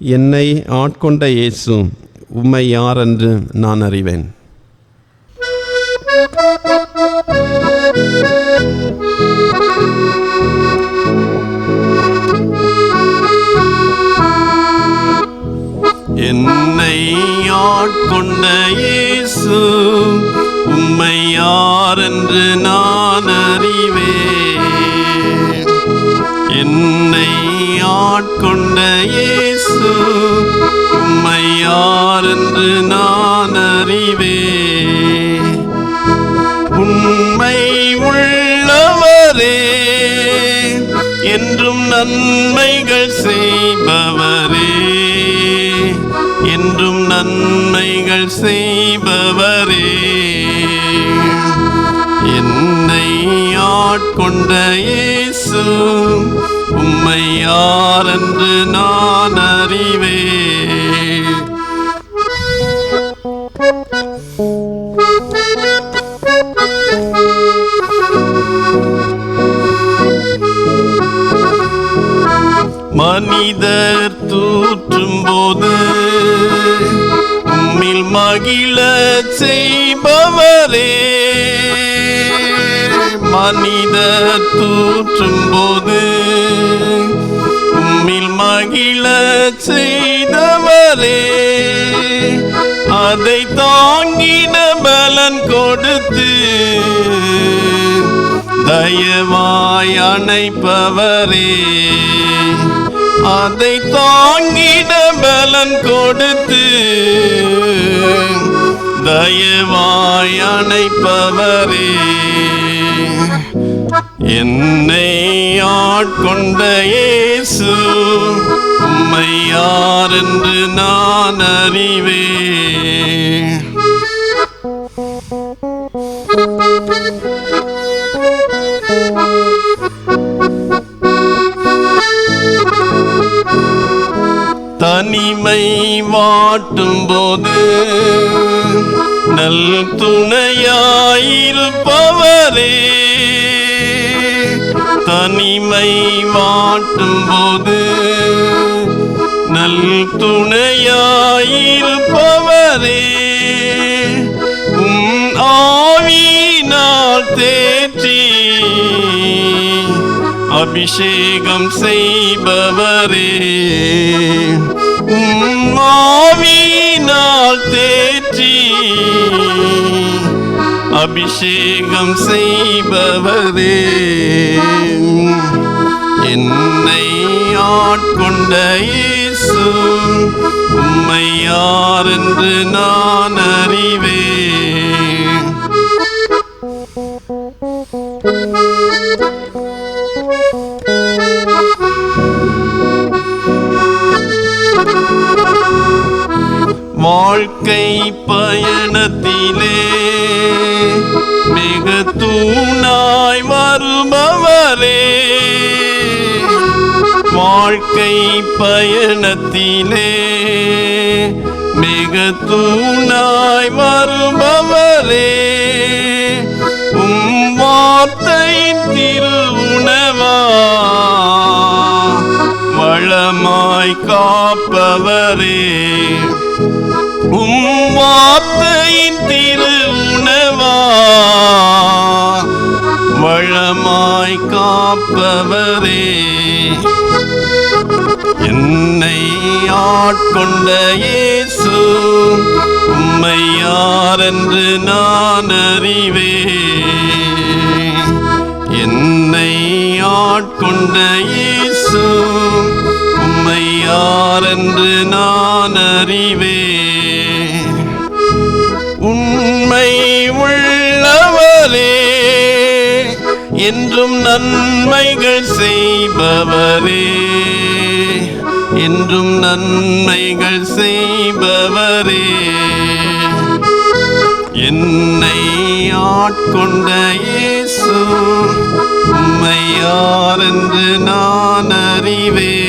என்னை ஆட்கொண்ட இயேசு உம்மை யார் என்று நான் அறிவேன். என்னை ஆட்கொண்ட இயேசு உம்மை யார் என்று நான் அறிவேன். என்னை ஆட்கொண்ட இயேசு உம்மை யார் என்று நான் அறிவே. உண்மை உள்ளவரே என்றும் நன்மைகள் செய்பவரே. என்றும் நன்மைகள் செய்பவரே. என்னை ஆட்கொண்ட இயேசு உம்மை யார் என்று நான் அறிவே மனிதர் தூற்றும் போது உம்மில் மகிழ செய்பவரே. மனித தூற்றும் போது உம்மில் மகிழ செய்தவரே. அதை தாங்கின பலன் கொடுத்து தயவாய் அணைப்பவரே. அதை தாங்கிட பலன் கொடுத்து தயவாய் அணைப்பவரே. என்னை ஆட்கொண்ட இயேசு உம்மை யார் என்று நான் அறிவே? தனிமை வாட்டும் போது நல் துணையாயிருப்பவரே. தனிமை வாட்டும் போது நல் துணையாயிருப்பவரே. உம் ஆவியினால் தேற்றி அபிஷேகம் செய்பவரே. உம் ஆவியினால் அபிஷேகம் செய்பவரே. என்னை ஆட்கொண்ட இயேசு உம்மை யார் என்று நான் அறிவேன். வாழ்க்கை பயணத்திலே மிக தூணாய் வருபவரே. வாழ்க்கை பயணத்திலே மிக தூணாய் வருபவரே. உம் வார்த்தை திருவுணவா. வளமாய் காப்பவரே. உம் வார்த்தையின் திருவுணவா வளமாய் காப்பவரே. என்னை ஆட்கொண்ட இயேசு உம்மை யார் என்று நான் அறிவே என்னை ஆட்கொண்ட இயேசு உம்மை யார் என்று நான் அறிவே என்றும் நன்மைகள் செய்பவரே. என்றும் நன்மைகள் செய்பவரே. என்னை ஆட்கொண்ட இயேசு உம்மை யார் என்று நான் அறிவேன்.